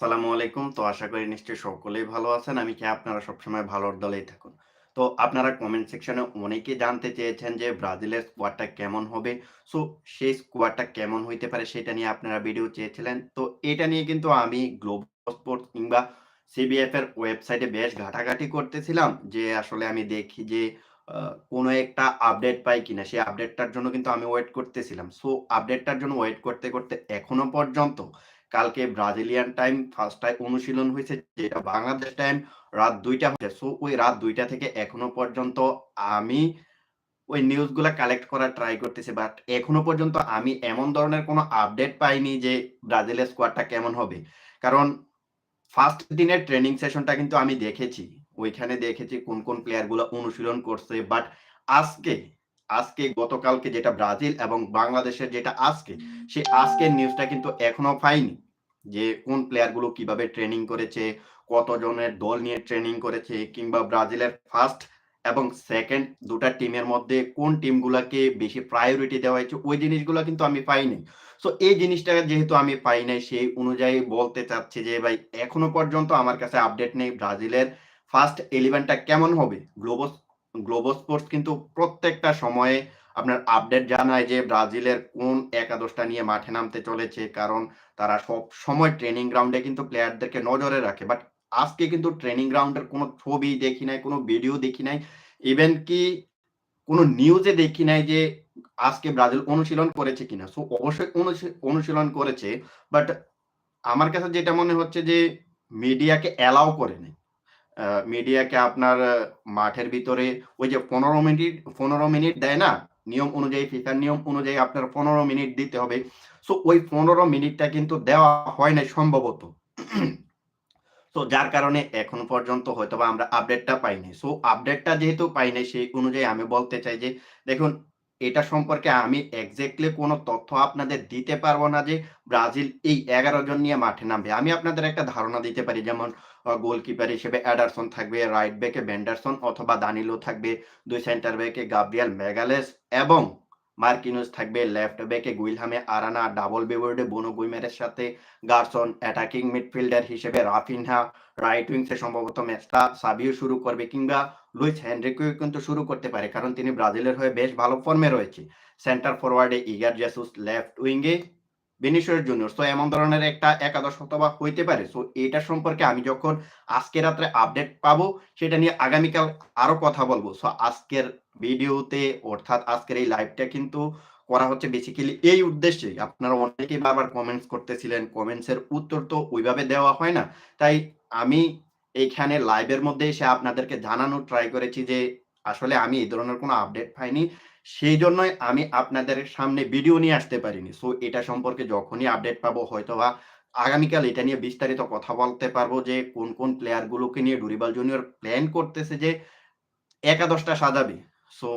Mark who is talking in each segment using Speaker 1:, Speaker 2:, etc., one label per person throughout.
Speaker 1: আসসালামু আলাইকুম। তো আশা করি নিশ্চয়ই সকলেই ভালো আছেন। আমি চাই আপনারা সবসময় ভালোর দলেই থাকুন। তো আপনারা কমেন্ট সেকশনে অনেকেই জানতে চেয়েছেন যে ব্রাজিলের স্কোয়াডটা কেমন হবে? সো সেই স্কোয়াডটা কেমন হইতে পারে সেটা নিয়ে আপনারা ভিডিও চেয়েছিলেন। তো এটা নিয়ে কিন্তু আমি গ্লোবাল স্পোর্টস কিংবা সিবিএফ এর ওয়েবসাইটে বেশ ঘাটাঘাটি করতেছিলাম যে আসলে আমি দেখি যে কোনো একটা আপডেট পাই কিনা? সেই আপডেটটার জন্য কিন্তু আমি ওয়েট করতেছিলাম। সো আপডেটটার জন্য ওয়েট করতে, করতে এখনও পর্যন্ত কালকে ব্রাজিলিয়ান টাইম ফার্স্ট টাইম অনুশীলন হয়েছে যেটা বাংলাদেশ টাইম রাত দুইটা হয়েছে সো ওই রাত দুইটা থেকে এখনও পর্যন্ত আমি ওই নিউজগুলা কালেক্ট করার ট্রাই করতেছি। বাট এখনও পর্যন্ত আমি এমন ধরনের কোনো আপডেট পাইনি যে ব্রাজিলের স্কোয়াডটা কেমন হবে। কারণ ফার্স্ট দিনের ট্রেনিং সেশনটা কিন্তু আমি দেখেছি। ওইখানে দেখেছি কোন, কোন প্লেয়ারগুলা অনুশীলন করছে। বাট আজকে, আজকে গতকালকে যেটা ব্রাজিল এবং বাংলাদেশের যেটা আজকে, সেই আজকের নিউজটা কিন্তু এখনও পাইনি। যে কোন প্লেয়ারগুলো কীভাবে ট্রেনিং করেছে, কতজনের দল নিয়ে ট্রেনিং করেছে কিংবা ব্রাজিলের ফার্স্ট এবং সেকেন্ড দুটা টিমের মধ্যে কোন টিমগুলাকে বেশি প্রায়োরিটি দেওয়া হয়েছে ওই জিনিসগুলো কিন্তু আমি পাইনি। সো এই জিনিসটা যেহেতু আমি পাই নাই সেই অনুযায়ী বলতে চাচ্ছি যে ভাই এখনও পর্যন্ত আমার কাছে আপডেট নেই ব্রাজিলের ফার্স্ট 11 টা কেমন হবে? গ্লোবাস গ্লোবাল স্পোর্টস কিন্তু প্রত্যেকটা সময়ে আপনার আপডেট জানায় যে ব্রাজিলের কোন একাদশটা নিয়ে মাঠে নামতে চলেছে। কারণ তারা সব সময় ট্রেনিং গ্রাউন্ডে কিন্তু প্লেয়ারদেরকে নজরে রাখে। বাট আজকে কিন্তু ট্রেনিং গ্রাউন্ডের কোনো ছবি দেখি নাই, কোনো ভিডিও দেখি নাই। ইভেন কি কোনো নিউজে দেখি নাই যে আজকে ব্রাজিল অনুশীলন করেছে কিনা। সো অবশ্যই অনুশী অনুশীলন করেছে। বাট আমার কাছে যেটা মনে হচ্ছে যে মিডিয়াকে অ্যালাও করে নাই। মিডিয়াকে আপনার মাঠের ভিতরে ওই যে ১৫ মিনিট ১৫ মিনিট দেয় না? নিয়ম অনুযায়ী ফিফার নিয়ম অনুযায়ী আপনার ১৫ মিনিট দিতে হবে। সো ওই ১৫ মিনিটটা কিন্তু দেওয়া হয় নাই সম্ভবত। সো যার কারণে এখন পর্যন্ত হয়তোবা আমরা আপডেটটা পাইনি। সো আপডেটটা যেহেতু পাইনি, সেই অনুযায়ী আমি বলতে চাই যে, দেখুন এটা সম্পর্কে আমি এক্সাক্টলি কোনো তথ্য আপনাদের দিতে পারব না যে ব্রাজিল এই ১১ জন নিয়ে মাঠে নামবে। আমি আপনাদের একটা ধারণা দিতে পারি যেমন গোলকিপার হিসেবে অ্যাডারসন থাকবে, রাইট ব্যাকে ব্যান্ডারসন অথবা দানিলো থাকবে, দুই সেন্টার ব্যাকে গাব্রিয়াল ম্যাগালেস এবং মার্কিনিউস থাকবে লেফট ব্যাকে গুইলহামে আরানা, ডাবল বেবোর্ডে বনো গুইমের সাথে গার্সন অ্যাটাকিং মিডফিল্ডার হিসেবে রাফিনহা, রাইট উইংসে সম্ভবত ম্যাচটা সাবিও শুরু করবে কিংবা লুইস হেনরিকেও কিন্তু শুরু করতে পারে। কারণ তিনি ব্রাজিলের হয়ে বেশ ভালো ফর্মে রয়েছে। সেন্টার ফরওয়ার্ডে ইগার জেসুস, লেফট উইংয়ে ভিনিসিয়াস জুনিয়র। সো এমন ধরনের একটা একাদশ হয়তোবা হইতে পারে। সো এটা সম্পর্কে আমি যখন আজকে রাত্রে আপডেট পাবো, সেটা নিয়ে আগামীকাল আরও কথা বলব। সো আজকের ভিডিওতে অর্থাৎ আজকের এই লাইভটা কিন্তু করা হচ্ছে বেসিক্যালি এই উদ্দেশ্যে আপনারা অনেকেই বারবার কমেন্টস করতেছিলেন। কমেন্টস এর উত্তর তো ওইভাবে দেওয়া হয় না। তাই আমি এইখানে লাইভের মধ্যে এসে আপনাদেরকে জানানোর ট্রাই করেছি যে আসলে আমি এই ধরনের কোনো আপডেট পাইনি। সেই জন্যই আমি আপনাদের সামনে ভিডিও নিয়ে আসতে পারিনি। সো এটা সম্পর্কে যখনই আপডেট পাবো হয়তো বা আগামীকাল এটা নিয়ে বিস্তারিত কথা বলতে পারব যে কোন, কোন প্লেয়ার গুলোকে নিয়ে ডুরিবাল জুনিয়র প্ল্যান করতেছে যে একাদশটা সাজাবে। সো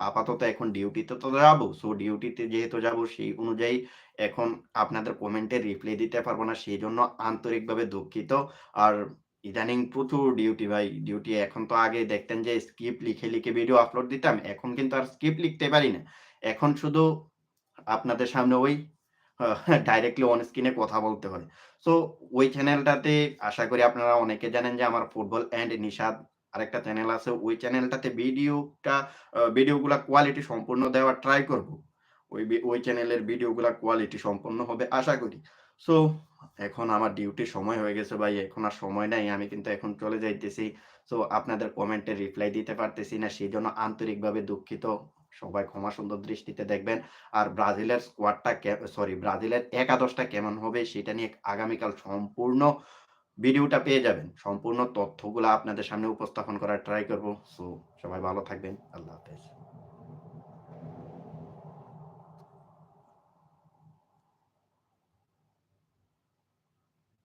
Speaker 1: আপাতত এখন ডিউটিতে তো যাব। সো ডিউটিতে যেহেতু যাব সেই অনুযায়ী এখন আপনাদের কমেন্টের রিপ্লাই দিতে পারব না। সেই জন্য আন্তরিকভাবে দুঃখিত। আর ইদানিং প্রচুর ডিউটি ভাই। ডিউটি এখন তো আগে দেখতেন যে স্ক্রিপ্ট লিখে, লিখে ভিডিও আপলোড দিতাম। এখন কিন্তু আর স্ক্রিপ্ট লিখতে পারি না। এখন শুধু আপনাদের সামনে ওই ডাইরেক্টলি অন স্ক্রিনে কথা বলতে হয়। সো ওই চ্যানেলটাতে আশা করি আপনারা অনেকে জানেন যে আমার ফুটবল অ্যান্ড নিশাদ আরেকটা চ্যানেল আছে। ওই চ্যানেলটাতে ভিডিওটা ভিডিওগুলা কোয়ালিটি সম্পূর্ণ দেওয়ার ট্রাই করব। ওই ওই চ্যানেলের ভিডিওগুলা কোয়ালিটি সম্পূর্ণ হবে আশা করি। সো এখন আমার ডিউটি সময় হয়ে গেছে ভাই। এখন আর সময় নাই। আমি কিন্তু এখন চলে যাইতেছি। সো আপনাদের কমেন্টের রিপ্লাই দিতে পারতেছি না। সেজন্য আন্তরিকভাবে দুঃখিত। সবাই ক্ষমা সুন্দর দৃষ্টিতে দেখবেন। আর ব্রাজিলের স্কোয়াডটা সরি ব্রাজিলের একাদশটা কেমন হবে, সেটা নিয়ে আগামীকাল সম্পূর্ণ ভিডিওটা পেয়ে যাবেন। সম্পূর্ণ তথ্যগুলা আপনাদের সামনে উপস্থাপন করার ট্রাই করব। সো সবাই ভালো থাকবেন। আল্লাহ হাফেজ।